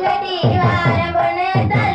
தேவா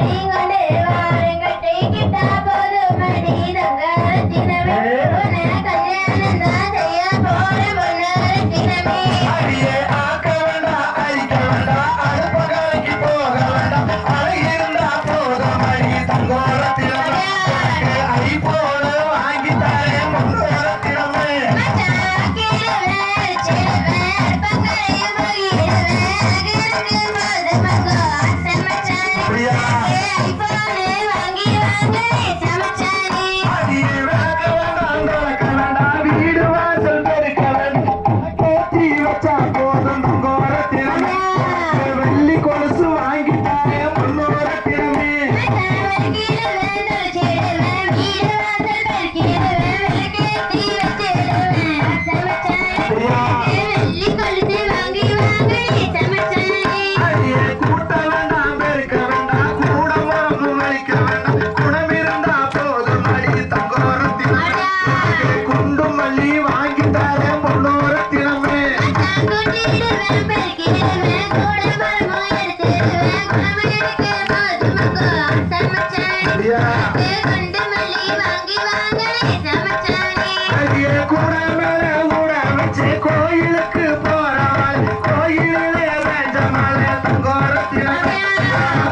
கோயிலுக்கு போறாள். கோயிலே வேண்டமலை கோரத்தின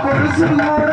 பொருசு மூட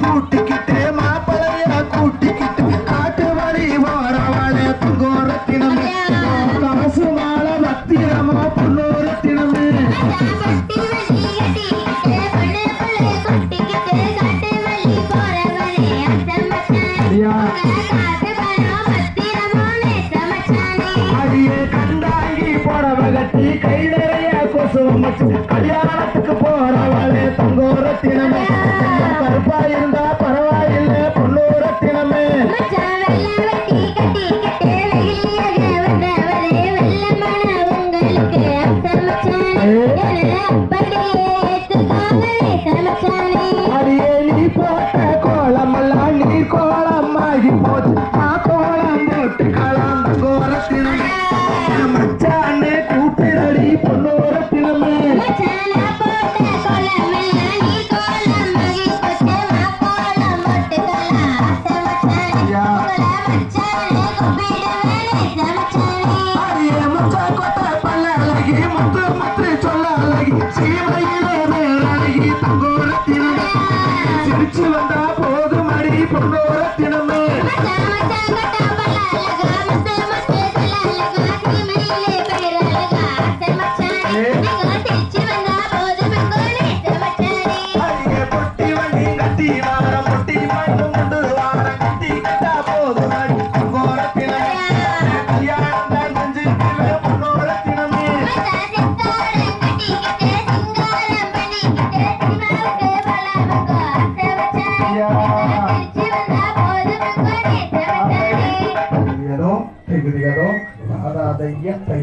கூட்டிக்கிட்டு மாப்பிளையா கூட்டிக்கிட்டு காட்டு வழி வாரவாளே துங்கோரத்தின மட்டும் கல்யாணத்துக்கு போறவளே தங்கோர தினமும் Jack! தையம் தையம்